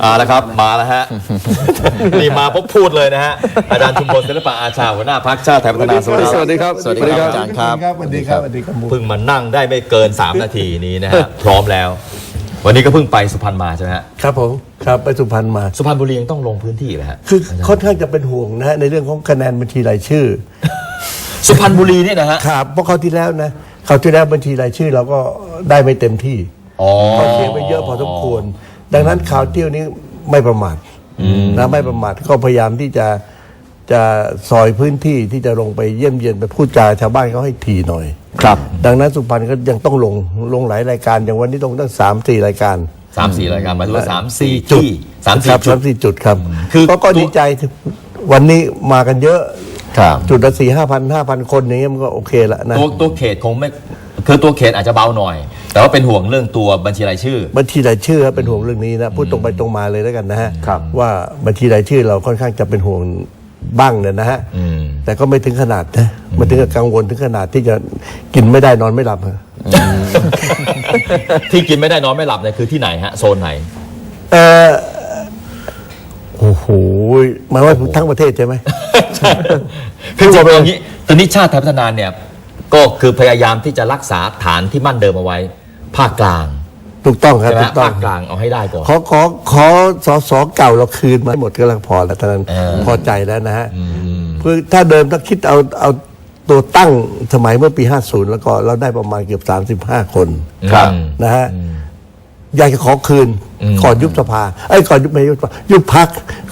เอาละครับมาแล้วฮะ นี่มาปุ๊บพูดเลยนะฮะ อาจารย์ชุมพลศิลปะอาชาหัวหน้าพักชาติไทยพัฒนาสวัสดีสวัสดีครับ สวัสดีครับอาจารย์ครับสวัสดีครับสวัสดีครับเพิ่งมานั่งได้ไม่เกิน 3 นาทีนี้นะฮะพร้อมแล้ว วันนี้ก็เพิ่งไปสุพรรณมาใช่ไหมฮะครับผมครับไปสุพรรณมา สุพรรณบุรียังต้องลงพื้นที่เลยฮะคือค่อนข้างจะเป็นห่วงนะฮะในเรื่องของคะแนนบัญชีรายชื่อ สุพรรณบุรีเนี่ยนะฮะครับเพราะเขาวที่แล้วนะเขาวที่แล้วบัญชีรายชื่อเราก็ได้ไม่เต็มที่อ๋อก็เสียไปเยอะพอสมควร ดังนั้นข่าวเที่ยวนี้ไม่ประมาทนะไม่ประมาทก็พยายามที่จะจะซอยพื้นที่ที่จะลงไปเยี่ยมเยียนไปพูดจาชาวบ้านเขาให้ทีหน่อย ครับ ดังนั้นสุพรรณก็ยังต้องลงลงหลายรายการอย่างวันนี้ลงตั้งสามสี่รายการสามสี่รายการหมายถึงว่าสามสี่ที่สามคสี่รับจุสาดมสี่จุดครับ คือก็ก็ตัวดีใจวันนี้มากันเยอะ ครับ จุดละสี่ห้าพันห้าพันคนอย่างเงี้ยมันก็โอเคละนะ ตัวตัวเขตคงไม่คือตัวเขตอาจจะเบาหน่อย แต่ว่าเป็นห่วงเรื่องตัวบัญชีรายชื่อ บัญชีรายชื่อเป็นห่วงเรื่องนี้นะพูดตรงไปตรงมาเลยแล้วกันนะฮะครับ ว่าบัญชีรายชื่อเราค่อนข้างจะเป็นห่วงบ้างเนี่ยนะฮะอืม แต่ก็ไม่ถึงขนาดนะไม่ถึงกับกังวลถึงขนาดที่จะกินไม่ได้นอนไม่หลับอะ ที่กินไม่ได้นอนไม่หลับเนี่ยคือที่ไหนฮะ โซนไหน เออโอ้โหหมายว่าทั้งประเทศใช่ไหม คือจะเป็นอย่างนี้ตอนนี้ชาติไทยพัฒนาเนี่ยก็คือพยายามที่จะรักษาฐานที่มั่นเดิมเอาไว้ ภาคกลางถูกต้องครับใช่ไหมถูกต้อภางคกลางเอาให้ได้ก่อน ขอขอขอสอสอเก่าเราคืนมาให้หมดก็แล้วพอแล้วตอนนั้นเออ พอใจแล้วนะฮะคือถ้าเดิมถ้าคิดเอาเอาตัวตั้งสมัยเมื่อปี 50 แล้วก็เราได้ประมาณเกือบ 35 คนครับ นะฮะ อยากจะขอคืนก่อนยุบสภาไอ้ยก่อนยุบไม่ยุบสภายุบพัก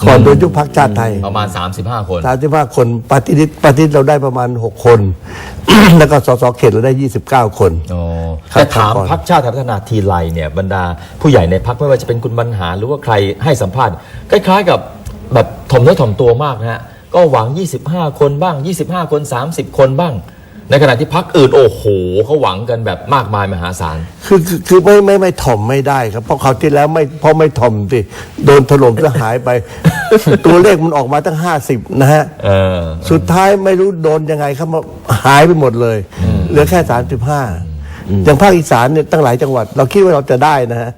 ก่อนโดนยุบพักชาติไทยประมาณ 35 คน สามสิบห้าคนปฏิริษปฏิริษเราได้ประมาณ 6 คน แล้วก็สสเขตเราได้ 29 คน อ๋อครับแต่ถามก่อนพักชาติไทยพัฒนาทีไรเนี่ยบรรดาผู้ใหญ่ในพักไม่ว่าจะเป็นคุณบรรหารหรือว่าใครให้สัมภาษณ์คล้ายๆกับแบบถ่อมเนื้อถ่อมตัวมากนะฮะก็หวัง 25 คนบ้าง 25 คน 30 คนบ้าง ในขณะที่พักอื่นโอ้โหเขาหวังกันแบบมากมายมหาศาล คือคือคือไม่ไม่ไม่ถ่อมไม่ได้ครับ เพราะเขาวที่แล้วไม่เพราะไม่ถ่อมสิโดนถล่มก็หายไป ตัวเลขมันออกมาตั้ง50นะฮะ เออ สุดท้ายไม่รู้โดนยังไงครับมาหายไปหมดเลย เหลือแค่35อย่างภาคอีสานเนี่ยตั้งหลายจังหวัด เราคิดว่าเราจะได้นะฮะ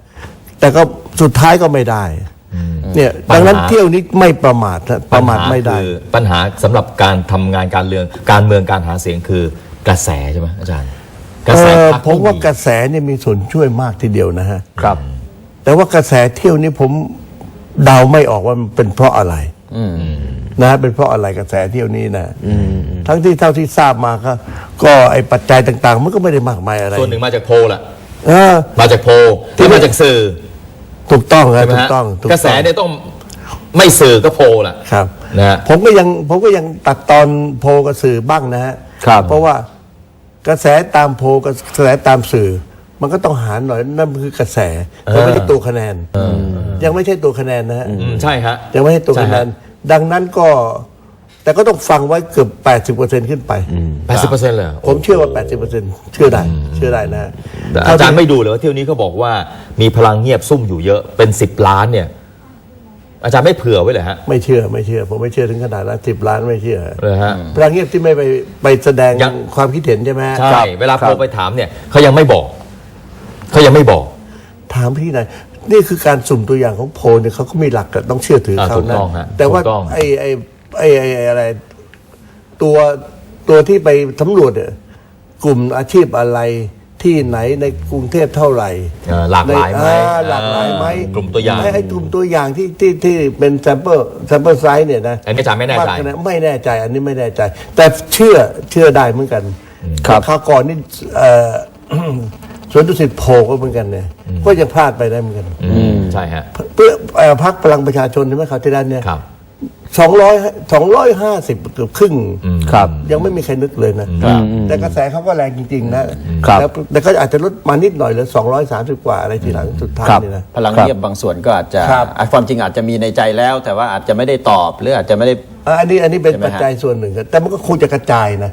แต่ก็สุดท้ายก็ไม่ได้ เนี่ยปัญหาดังนั้นเที่ยวนี้ไม่ประมาทนะประมาทไม่ได้ ปัญหาคือปัญหาสำหรับการทำงานการเมืองการเมืองการหาเสียงคือกระแสใช่ไหมอาจารย์ กระแสเอ่อพรรคผมว่าไดีกระแสเนี่ยมีส่วนช่วยมากทีเดียวนะฮะ ครับ แต่ว่ากระแสเที่ยวนี้ผมเดาไม่ออกว่ามันเป็นเพราะอะไรนะฮะเป็นเพราะอะไรกระแสเที่ยวนี้นะทั้งที่เท่าที่ทราบมาก็ก็ไอ้ปัจจัยต่าง ๆ มันก็ไม่ได้มากมายอะไรส่วนหนึ่งมาจากโพลแหละเออ มาจากโพลที่มาจากสื่อ ถูกต้องครับใช่ไหมถูกฮะต้องถูกระแสเนี่ยต้องไม่สื่อก็โพลแหละครับนะฮะผมก็ยังผมก็ยังตัดตอนโพลกับสื่อบ้างนะฮะครับ เพราะว่ากระแสตามโพลกับกระแสตามสื่อ มันก็ต้องหารหน่อยนั่นคือกระแสมันไม่ใช่ตัวคะแนนยังไม่ใช่ตัวคะแนนนะฮะ อืมใช่ฮะ ยังไม่ให้ตัวใช่คะแนฮะนดังนั้นก็ แต่ก็ต้องฟังไว้เกือบ 80%ขึ้นไป แปดสิบเปอร์เซ็นต์เลยเหรอผมเชื่อว่า 80%เชื่อได้เชื่อได้นะแต่อาจารย์ไม่ดูเลยว่าเที่ยวนี้เขาบอกว่ามีพลังเงียบซุ่มอยู่เยอะเป็นสิบล้านเนี่ย อาจารย์ไม่เผื่อไว้เลยฮะไม่เชื่อไม่เชื่อ ผมไม่เชื่อถึงขนาดนั้นสิบล้านไม่เชื่อเลยฮะ พลังเงียบที่ไม่ไปไปแสดงยัง ความคิดเห็นใช่ไหมฮะใช่ครับเวลาครัโพบลไปถามเนี่ยเขายังไม่บอกเขายังไม่บอก ถามพี่หน่อยนี่คือการสุ่มตัวอย่างของโพลเนี่ยเขาก็มีหลักอะต้องเชื่อถืออ่าเขาถูกนะต้องฮะแต่ว่าถูกต้อง ไอ้ไอ้ ไอ้ไอ้ไอ้อะไร ตัวตัวที่ไปสำรวจเนี่ยกลุ่มอาชีพอะไรที่ไหนในกรุงเทพเท่าไหร่เออหลากหลายไหมในอ่หลากหลายไหมกลุ่มตัวอย่างไอ้ไอ้กลุ่มตัวอย่างที่ที่ที่เป็นแซมเปิลแซมเปิลไซส์เนี่ยนะอันนี้อาจารย์ไม่แน่ใจากขนาดไม่แน่ใจ อันนี้ไม่แน่ใจ แต่เชื่อเชื่อได้เหมือนกันครับคราวก่อนนี่เอ่อ สวนดุสิตโพลก็เหมือนกันเนี่ยก็ยังพลาดไปได้เหมือนกัน อืมใช่ฮะ เพื่อเอ่อพักพลังประชาชนใช่ไหมครับที่ด้านเนี่ยครับ สองร้อยสองร้อยห้าสิบเกือบครึ่ง ครับ ยังไม่มีใครนึกเลยนะ ครับแต่กระแสเขาก็แรงจริง ๆ นะครับแล้วแต่ก็อาจจะลดมานิดหน่อยเหลือสองร้อยสามสิบกว่าอะไรทีหลังสุดท้ายครับนี่นะ พลังเงียบบางส่วนก็อาจจะครับอะความจริงอาจจะมีในใจแล้ว แต่ว่าอาจจะไม่ได้ตอบหรืออาจจะไม่ได้อะอันนี้อันนี้เป็นใช่ไหมฮะปัจจัยส่วนหนึ่งครับแต่มันก็คงจะกระจายนะ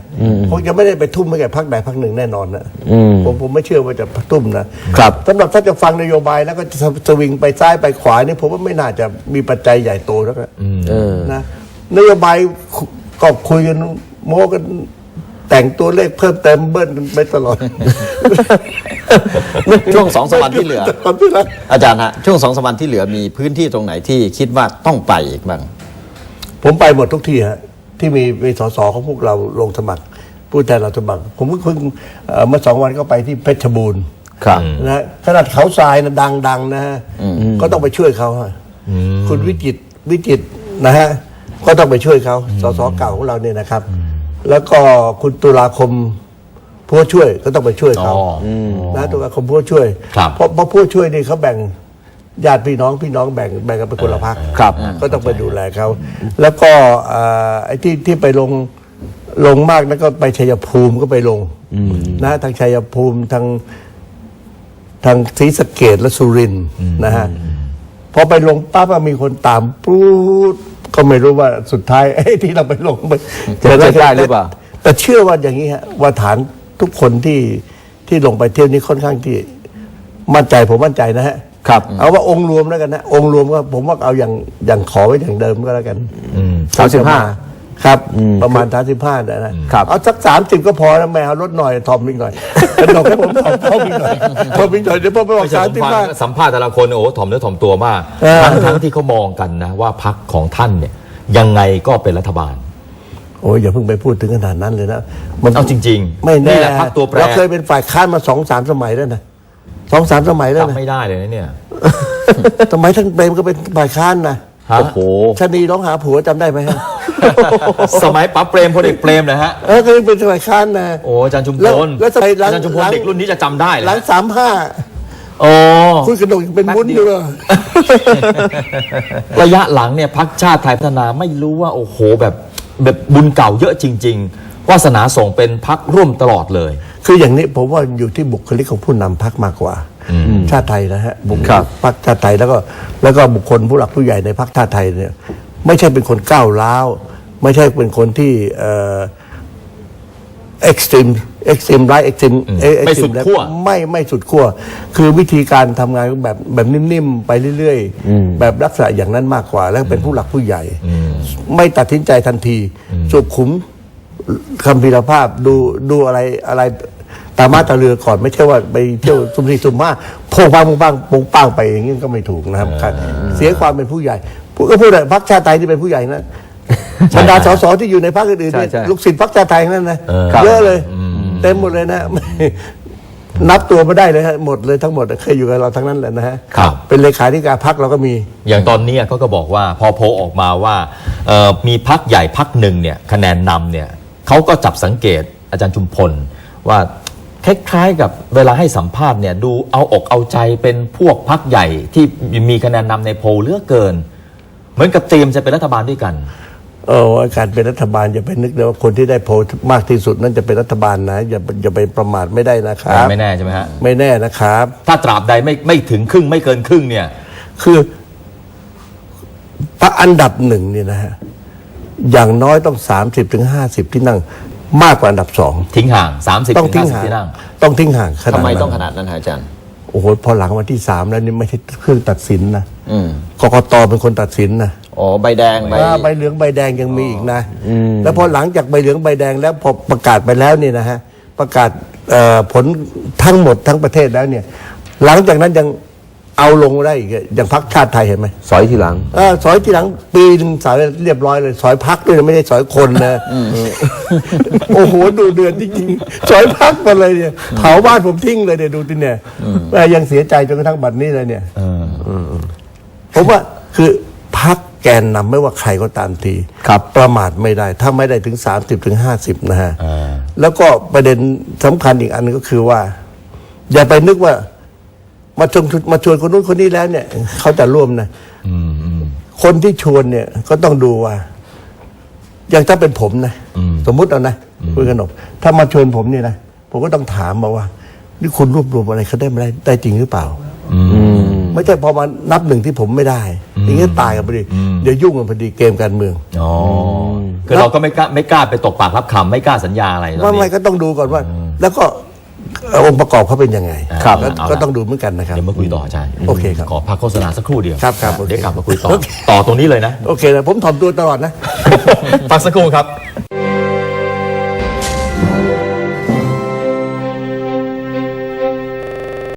คงจะไม่ได้ไปทุ่มให้แก่พรรคใดพรรคหนึ่งแน่นอนนะผมผมไม่เชื่อว่าจะทุ่มนะครับ สำหรับถ้าจะฟังนโยบายแล้วก็จะสวิงไปซ้ายไปขวานี่ผมว่าไม่น่าจะมีปัจจัยใหญ่โตแล้วนะเออ นะนโยบายคุก็คุยกันโม้กันแต่งตัวเลขเพิ่มเติมเบิ้ลไปตลอดช่วงสองสามวันที่เหลือตอนที่แล้วอาจารย์ฮะช่วงสองสามวันที่เหลือมีพื้นที่ตรงไหนที่คิดว่าต้องไปอีกบ้าง ผมไปหมดทุกที่ฮะที่มีมีสสของพวกเราลงสมัคร ผู้แทนเราสมัคร ผมเพิ่งเอ่อเมื่อสองวันก็ไปที่เพชรบูรณ์ครับ นะฮะขนาดเขาทรายนะดังๆนะฮะก็ต้องไปช่วยเขาฮะคุณวิจิตรวิจิตรนะฮะก็ต้องไปช่วยเขาสสเก่าของเราเนี่ยนะครับ แล้วก็คุณตุลาคมผู้ช่วยก็ต้องไปช่วยเขาอ๋ออนะตุลาคมผู้ช่วย ครับ เพราะเพราะผู้ช่วยนี่เขาแบ่ง ญาติพี่น้องพี่น้องแบ่งแบ่งกันเป็นคนละพักครับ ก็ต้องไปดูแลเขา แล้วก็เอ่อไอ้ที่ที่ไปลงลงมากนั้นก็ไปชัยภูมิก็ไปลงนะทางชัยภูมิทางทางศรีสะเกดและสุรินทร์นะฮะพอไปลงปั๊บอะมีคนตามปุ๊บก็ไม่รู้ว่าสุดท้ายไอ้ที่เราไปลงไปจะจะได้หรือเปล่า แต่เชื่อว่าอย่างนี้ฮะว่าฐานทุกคนที่ที่ลงไปเที่ยวนี้ค่อนข้างที่ มั่นใจผมมั่นใจนะฮะ ครับ เอาว่าองค์รวมแล้วกันนะ องค์รวมก็ผมว่าเอาอย่างอย่างขอไว้อย่างเดิมก็แล้วกันสามสิบห้าครับ ประมาณสามสิบห้าเนี่ยนะครับเอาสักสามสิบก็พอแล้วไม่เอาลดหน่อยทอมอีกหน่อยเป็นดอกให้ผมทอมทอมอีกหน่อยทอมอีกหน่อยเดี๋ยวพอไปบอกไม่ใช่สามผมสิบฟังห้าสัมภาษณ์แต่ละคนโอ้โหถ่อมเนื้อถ่อมตัวมากเออทั้งทั้งที่เขามองกันนะ ว่าพักของท่านเนี่ย ยังไงก็เป็นรัฐบาลโอ้ยอย่าเพิ่งไปพูดถึงขนาดนั้นเลยนะเอาจริง ๆ ไม่นี่แน่แหละพรรคตัวแปรเราเคยเป็นฝ่ายค้านมาสองสามสมัยแล้วนะ สองสามสมัยแล้วจำนะไม่ได้เลยนะเนี่ย สมัยท่านเปรมก็เป็นฝ่ายค้านนะฮะ โอ้โห ชะนีร้องหาผัวจำได้ไหมฮะ สมัยปั๊บเปรมพลเอกเปรมนะฮะ เออเคยเป็นฝ่ายค้านนะ โอ้อาจารย์ชุมพแล้วลแล้วสมัยหลังอาจารย์ชุมพลหลัง เด็กรุ่นนี้จะจำได้เลยหลังฮะสามห้าโอ้คุณกระดกยังเป็นมุ้นอยู่เลยระยะหลังเนี่ยพักชาติไทยพัฒนาไม่รู้ว่าโอ้โหแบบแบบบุญเก่าเยอะจริงๆ วาสนาส่งเป็นพักร่วมตลอดเลย คืออย่างนี้ผมว่าอยู่ที่บุคลิกของผู้นำพักมากกว่า ชาติไทยนะฮะบุคลิกครับพรรคชาติไทยแล้วก็แล้วก็บุคคลผู้หลักผู้ใหญ่ในพรรคชาติไทยเนี่ยไม่ใช่เป็นคนก้าวร้าวไม่ใช่เป็นคนที่เอ่อ extreme extreme right extreme อืมเอ่อไม่สุด extreme left ขั้วไม่ไม่สุดขั้วคือวิธีการทำงานแบบแบบนิ่มๆไปเรื่อยๆ แบบลักษณะอย่างนั้นมากกว่า แล้วเป็นผู้หลักผู้ใหญ่ ไม่ตัดสินใจทันทีสุขุม คำพิรภาพดูดูอะไรอะไรตามมาตาเรือก่อนไม่ใช่ว่าไปเที่ยวซุ่มสี่ซุ่มห้าโพงปังโพงปังโพงปังไปอย่างนี้ก็ไม่ถูกนะครับครับเสียความเป็นผู้ใหญ่พูดก็พูดเลยพรรคชาติไทยที่เป็นผู้ใหญ่นะบรรดาสสที่อยู่ในพรรคอื่นๆใช่เนี่ยใช่ลูกศิษย์พรรคชาติไทยทั้งนั้นนะเออเยอะเลย เต็มหมดเลยนะนับตัวไม่ได้เลยฮะหมดเลยทั้งหมดเคยอยู่กับเราทั้งนั้นแหละนะฮะครับเป็นเลขาธิการพรรคเราก็มี อย่างตอนเนี้ยเขาก็บอกว่าพอโพลออกมาว่าเอ่อมีพักใหญ่พักหนึ่งเนี่ยคะแนนนำเนี่ย เขาก็จับสังเกตอาจารย์ชุมพลว่าคล้ายๆกับเวลาให้สัมภาษณ์เนี่ยดูเอาอกเอาใจเป็นพวกพักใหญ่ที่มีคะแนนนำในโพลเหลือกเกิน เหมือนกับเตรียมจะเป็นรัฐบาลด้วยกัน เออว่าการเป็นรัฐบาลอย่าไปนึกเลยว่าคนที่ได้โพลมากที่สุดนั่นจะเป็นรัฐบาลนะอย่าอย่าไปประมาทไม่ได้นะครับ ไม่แน่ใช่ไหมฮะไม่แน่นะครับ ถ้าตราบใดไม่ไม่ถึงครึ่งไม่เกินครึ่งเนี่ย คือพระอันดับหนึ่งเนี่ยนะฮะ อย่างน้อยต้องสามสิบถึงห้าสิบที่นั่งมากกว่าอันดับสอง ทิ้งห่าง 30ต้องถึทิ้งง50ห่างที่นั่งต้องทิ้งห่างขนาดทำไมนั้นต้องขนาดนั้นฮะอาจารย์ โอ้โหพอหลังวันที่สามแล้วนี่ไม่ใช่เครื่องตัดสินนะอืมกกตเป็นคนตัดสินนะอ๋อใบแดงใบว่าใบเหลืองใบแดงยังมีอีกนะแล้วพอหลังจากใบเหลืองใบแดงแล้วพอประกาศไปแล้วเนี่ยนะฮะประกาศเอ่อผลทั้งหมดทั้งประเทศแล้วเนี่ย หลังจากนั้นยัง เอาลงได้อีกอะอย่างพักชาติไทยเห็นไหมสอยทีหลังเออสอยทีหลังปีหนึงสอยเรียบร้อยเลย สอยพักด้วยนะไม่ใช่สอยคนนะโอ้โหดูเดือนจริงๆสอยพักมาเลยเนี่ยเผาบ้านผมทิ้งเลยเนี่ยดูติเนี่ยแม่ยังเสียใจจนกระทั่งบัดนี้เลยเนี่ยผมว่าคือพักแกนนำไม่ว่าใครก็ตามทีครับประมาทไม่ได้ ถ้าไม่ได้ถึง 30ถึง50 นะฮะอ่าแล้วก็ประเด็นสำคัญอีกอันนึงก็คือว่า อย่าไปนึกว่า มาชวนมาชวนคนนู้นคนนี้แล้วเนี่ยเขาจะร่วมนะคนที่ชวนเนี่ยก็ต้องดูว่า อย่างถ้าเป็นผมนะสมมุติเอานะคุยกันหนกถ้ามาชวนผมเนี่ยนะผมก็ต้องถามมาว่านี่คุณรวบรวมอะไรเขาได้ไม่ได้ได้จริงหรือเปล่าไม่ใช่พอมานับหนึ่งที่ผมไม่ได้อย่างนี้ตายกันพอดีเดี๋ยวยุ่งกันพอดีเกมการเมืองอ๋อคือเราก็ไม่กล้าไม่กล้าไปตกปากรับคำไม่กล้าสัญญาอะไรตอนว่านี้ไม่ก็ต้องดูก่อนว่า แล้วก็เอ่อองค์ประกอบเขาเป็นยังไงครับก็เอาละก็ต้องดูเหมือนกันนะครับ เดี๋ยวมาคุยต่ออาจารย์โอเคครับ ขอพักโฆษณาสักครู่เดียวครับครับโอเค เดี๋ยวกลับมาคุยต่อต่อตรงนี้เลยนะ โอเคนะผมถ่อมตัวตลอดนะ พักสักครู่ครับ